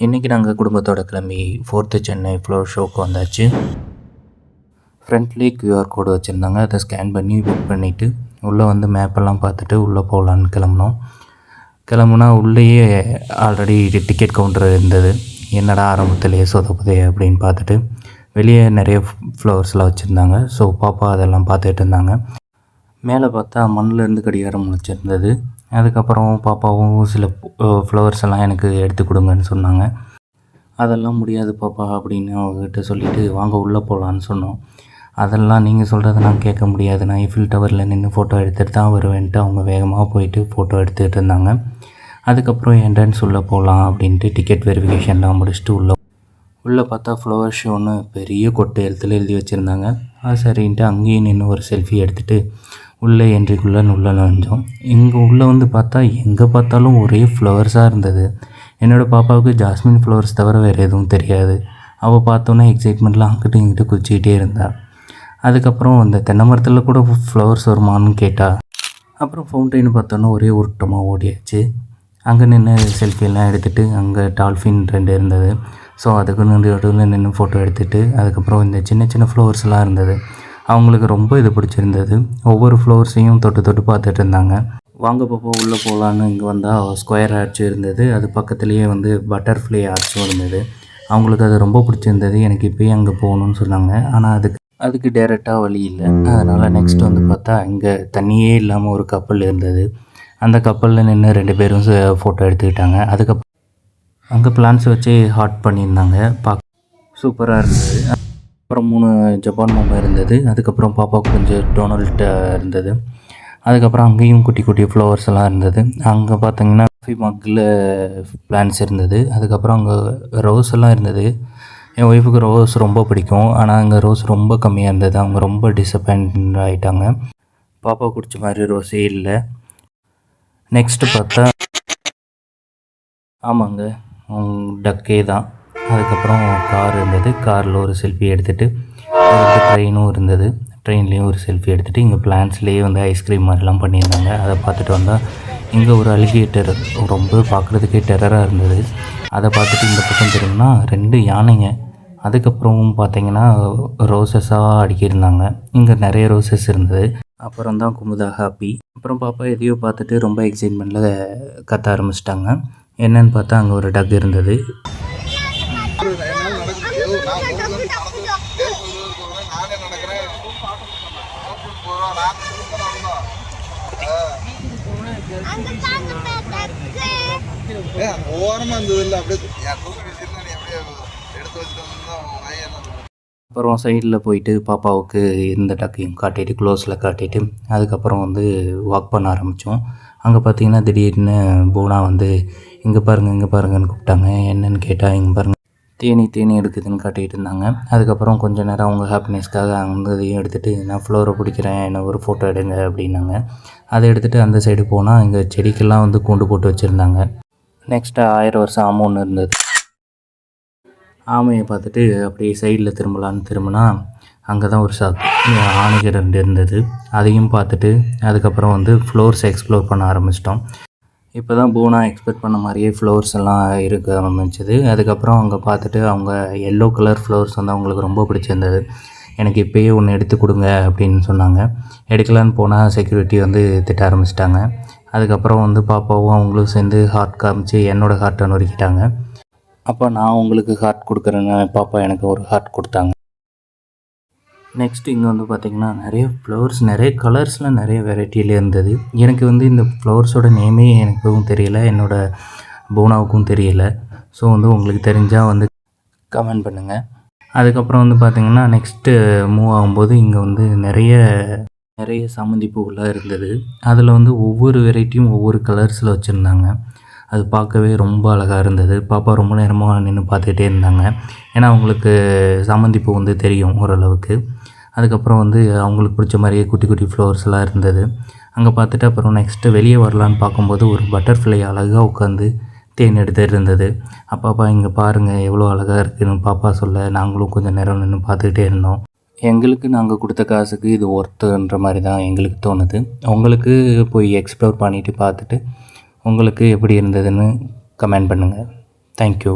இன்றைக்கி நாங்கள் குடும்பத்தோட கிளம்பி ஃபோர்த்து சென்னை ஃப்ளோர் ஷோக்கு வந்தாச்சு. ஃப்ரண்ட்லேயே க்யூஆர் கோடு வச்சுருந்தாங்க. அதை ஸ்கேன் பண்ணி புக் பண்ணிவிட்டு உள்ளே வந்து மேப்பெல்லாம் பார்த்துட்டு உள்ளே போகலான்னு கிளம்புனோம். கிளம்புனா உள்ளேயே ஆல்ரெடி டிக்கெட் கவுண்டர் இருந்தது. என்னடா ஆரம்பத்திலேயே சொதப்புதே அப்படின்னு பார்த்துட்டு வெளியே நிறைய ஃப்ளவர்ஸ்லாம் வச்சுருந்தாங்க. ஸோ பாப்பா அதெல்லாம் பார்த்துட்டு இருந்தாங்க. மேலே பார்த்தா மண்ணிலேருந்து கடிகாரம் வச்சுருந்தது. அதுக்கப்புறம் பாப்பாவும் சில ஃப்ளவர்ஸ் எல்லாம் எனக்கு எடுத்து கொடுங்கன்னு சொன்னாங்க. அதெல்லாம் முடியாது பாப்பா அப்படின்னு அவங்ககிட்ட சொல்லிவிட்டு வாங்க உள்ளே போகலான்னு சொன்னோம். அதெல்லாம் நீங்கள் சொல்கிறத நான் கேட்க முடியாது. நான் ஐஃபில் டவரில் நின்று ஃபோட்டோ எடுத்துகிட்டு தான் வருவேன்ட்டு அவங்க வேகமாக போயிட்டு ஃபோட்டோ எடுத்துகிட்டு இருந்தாங்க. அதுக்கப்புறம் என்ட்ரன்ஸ் உள்ளே போகலாம் அப்படின்ட்டு டிக்கெட் வெரிஃபிகேஷன்லாம் முடிச்சுட்டு உள்ளே உள்ளே பார்த்தா ஃப்ளவர் ஷோன்னு பெரிய கொட்டை எழுத்துல எழுதி வச்சுருந்தாங்க. அது சரின்ட்டு அங்கேயும் நின்று ஒரு செல்ஃபி எடுத்துகிட்டு உள்ளே என்றைக்குள்ளே உள்ளே நுழைஞ்சோம். இங்கே உள்ளே வந்து பார்த்தா எங்கே பார்த்தாலும் ஒரே ஃப்ளவர்ஸாக இருந்தது. என்னோடய பாப்பாவுக்கு ஜாஸ்மின் ஃப்ளவர்ஸ் தவிர வேறு எதுவும் தெரியாது. அவள் பார்த்தோன்னே எக்ஸைட்மெண்ட்டில் அங்கிட்டு இங்கிட்டு குச்சிக்கிட்டே இருந்தாள் அதுக்கப்புறம் அந்த தென்னை மரத்தில் கூட ஃப்ளவர்ஸ் வருமானு கேட்டால் அப்புறம் ஃபவுண்டைன் பார்த்தோன்னே ஒரே உருட்டமாக ஓடியாச்சு. அங்கே நின்று செல்ஃபியெல்லாம் எடுத்துகிட்டு அங்கே டால்ஃபின் ரெண்டு இருந்தது. ஸோ அதுக்கு நடுவில் நின்று ஃபோட்டோ எடுத்துகிட்டு அதுக்கப்புறம் இந்த சின்ன சின்ன ஃப்ளவர்ஸ்லாம் இருந்தது. அவங்களுக்கு ரொம்ப இது பிடிச்சிருந்தது. ஒவ்வொரு ஃப்ளோர்ஸையும் தொட்டு தொட்டு பார்த்துட்டு இருந்தாங்க. வாங்க போப்போ உள்ளே போகலான்னு இங்கே வந்தால் ஸ்கொயர் ஆர்ச்சும் இருந்தது. அது பக்கத்துலேயே வந்து பட்டர்ஃப்ளை ஆர்ச்சும் இருந்தது. அவங்களுக்கு அது ரொம்ப பிடிச்சிருந்தது. எனக்கு இப்போயே அங்கே போகணுன்னு சொன்னாங்க. ஆனால் அதுக்கு அதுக்கு டேரெக்டாக வழி இல்லை. அதனால் நெக்ஸ்ட் வந்து பார்த்தா இங்கே தண்ணியே இல்லாமல் ஒரு கப்பல் இருந்தது. அந்த கப்பலில் நின்று ரெண்டு பேரும் ஃபோட்டோ எடுத்துக்கிட்டாங்க. அதுக்கப்புறம் அங்கே பிளான்ஸ் வச்சு ஹாட் பண்ணியிருந்தாங்க. பார்க்க சூப்பராக இருந்தது. அப்புறம் மூணு ஜப்பான் பொம்மை இருந்தது. அதுக்கப்புறம் பாப்பாவுக்கு கொஞ்சம் டொனால்ட் இருந்தது. அதுக்கப்புறம் அங்கேயும் குட்டி குட்டி ஃப்ளவர்ஸ் எல்லாம் இருந்தது. அங்கே பார்த்தீங்கன்னா காஃபி மக்கில் பிளான்ஸ் இருந்தது. அதுக்கப்புறம் அங்கே ரோஸ் எல்லாம் இருந்தது. என் ஒய்ஃபுக்கு ரோஸ் ரொம்ப பிடிக்கும். ஆனால் அங்கே ரோஸ் ரொம்ப கம்மியாக இருந்தது. அவங்க ரொம்ப டிசப்பாயின்ட் ஆகிட்டாங்க பாப்பா குடிச்ச மாதிரி ரோஸே இல்லை. நெக்ஸ்ட்டு பார்த்தா ஆமாங்க. டக்கே தான். அதுக்கப்புறம் கார் இருந்தது. காரில் ஒரு செல்ஃபி எடுத்துகிட்டு அதுக்கு ட்ரெயினும் இருந்தது. ட்ரெயின்லேயும் ஒரு செல்ஃபி எடுத்துகிட்டு இங்கே பிளான்ஸ்லேயே வந்து ஐஸ்கிரீம் மாதிரிலாம் பண்ணியிருந்தாங்க. அதை பார்த்துட்டு வந்தால் இங்கே ஒரு அலிகேட்டர் ரொம்ப பார்க்குறதுக்கே டெரராக இருந்தது. அதை பார்த்துட்டு இந்த பக்கம் தெரியும்னா ரெண்டு யானைங்க. அதுக்கப்புறமும் பார்த்தீங்கன்னா ரோசஸாக அடிக்கியிருந்தாங்க. இங்கே நிறைய ரோசஸ் இருந்தது. அப்புறம் தான் குமுதா ஹாப்பி அப்புறம் பாப்பா எதையோ பார்த்துட்டு ரொம்ப எக்ஸைட்மெண்ட்டில் கத்த ஆரம்பிச்சிட்டாங்க. என்னன்னு பார்த்தா அங்கே ஒரு டக் இருந்தது. அப்படியே எடுத்து வச்சுட்டு அப்புறம் சைடில் போயிட்டு பாப்பாவுக்கு இந்த டக்கையும் காட்டிட்டு க்ளோஸில் காட்டிட்டு அதுக்கப்புறம் வந்து வாக் பண்ண ஆரம்பித்தோம் அங்கே பார்த்தீங்கன்னா திடீர்னு பூனா வந்து இங்கே பாருங்கள் இங்கே பாருங்கன்னு கூப்பிட்டாங்க. என்னன்னு கேட்டால் இங்கே பாருங்கள் தேனி தேனி எடுக்குதுன்னு காட்டிகிட்டு இருந்தாங்க. அதுக்கப்புறம் கொஞ்ச நேரம் அவங்க ஹாப்பினஸ்க்காக அங்கே இதையும் எடுத்துகிட்டு நான் ஃப்ளோரை பிடிக்கிறேன் என்ன ஒரு ஃபோட்டோ எடுங்க அப்படின்னாங்க. அதை எடுத்துகிட்டு அந்த சைடு போனால் இங்கே செடிக்கெல்லாம் வந்து கூண்டு போட்டு வச்சுருந்தாங்க. நெக்ஸ்ட்டு ஆயிரம் வருஷம் ஆமை ஒன்று இருந்தது. ஆமையை பார்த்துட்டு அப்படியே சைடில் திரும்பலான்னு திரும்பினா அங்கே தான் ஒரு ஷாப் ஆணைகள் ரெண்டு இருந்தது. அதையும் பார்த்துட்டு அதுக்கப்புறம் வந்து ஃப்ளோர்ஸ் எக்ஸ்ப்ளோர் பண்ண ஆரம்பிச்சிட்டோம். இப்போ தான் பூனா எக்ஸ்பெக்ட் பண்ண மாதிரியே ஃப்ளோர்ஸ் எல்லாம் இருக்க ஆரம்பிச்சது. அதுக்கப்புறம் அவங்க பார்த்துட்டு அவங்க எல்லோ கலர் ஃப்ளவர்ஸ் வந்து அவங்களுக்கு ரொம்ப பிடிச்சிருந்தது. எனக்கு இப்போயே ஒன்று எடுத்து கொடுங்க அப்படின்னு சொன்னாங்க. எடுக்கலான்னு போனால் செக்யூரிட்டி வந்து திட்ட ஆரம்பிச்சிட்டாங்க. அதுக்கப்புறம் வந்து பாப்பாவும் அவங்களும் சேர்ந்து ஹார்ட் காமிச்சு என்னோடய ஹார்ட்டை நொறுக்கிட்டாங்க. அப்போ நான் உங்களுக்கு ஹார்ட் கொடுக்குறேன்னு பாப்பா எனக்கு ஒரு ஹார்ட் கொடுத்தாங்க. நெக்ஸ்ட் இங்கே வந்து பார்த்திங்கன்னா நிறைய ஃப்ளவர்ஸ் நிறைய கலர்ஸ்லாம் நிறைய வெரைட்டியில் இருந்தது. எனக்கு வந்து இந்த ஃப்ளவர்ஸோட நேமே எனக்கும் தெரியல. என்னோடய போனாவுக்கும் தெரியல. ஸோ வந்து உங்களுக்கு தெரிஞ்சால் வந்து கமெண்ட் பண்ணுங்கள் அதுக்கப்புறம் வந்து பார்த்திங்கன்னா நெக்ஸ்ட்டு மூவ் ஆகும்போது இங்கே வந்து நிறைய நிறைய சம்மந்தி பூவெலாம் இருந்தது. அதில் வந்து ஒவ்வொரு வெரைட்டியும் ஒவ்வொரு கலர்ஸில் வச்சுருந்தாங்க. அது பார்க்கவே ரொம்ப அழகாக இருந்தது. பாப்பா ரொம்ப நேரமாக நின்று பார்த்துக்கிட்டே இருந்தாங்க. ஏன்னா அவங்களுக்கு சாமந்தி பூ வந்து தெரியும் ஓரளவுக்கு. அதுக்கப்புறம் வந்து அவங்களுக்கு பிடிச்ச மாதிரியே குட்டி குட்டி ஃப்ளவர்ஸ்லாம் இருந்தது. அங்கே பார்த்துட்டு அப்புறம் நெக்ஸ்ட்டு வெளியே வரலான்னு பார்க்கும்போது ஒரு பட்டர்ஃப்ளை அழகாக உட்காந்து தேன் எடுத்துகிட்டு இருந்தது. அப்பாப்பா இங்கே பாருங்கள் எவ்வளோ அழகாக இருக்குதுன்னு பாப்பா சொல்ல நாங்களும் கொஞ்சம் நேரம் நின்று பார்த்துக்கிட்டே இருந்தோம். எங்களுக்கு நாங்கள் கொடுத்த காசுக்கு இது ஒர்த்துன்ற மாதிரி தான் எங்களுக்கு தோணுது. உங்களுக்கு போய் எக்ஸ்ப்ளோர் பண்ணிவிட்டு பார்த்துட்டு உங்களுக்கு எப்படி இருந்ததுன்னு கமெண்ட் பண்ணுங்கள் தேங்க்யூ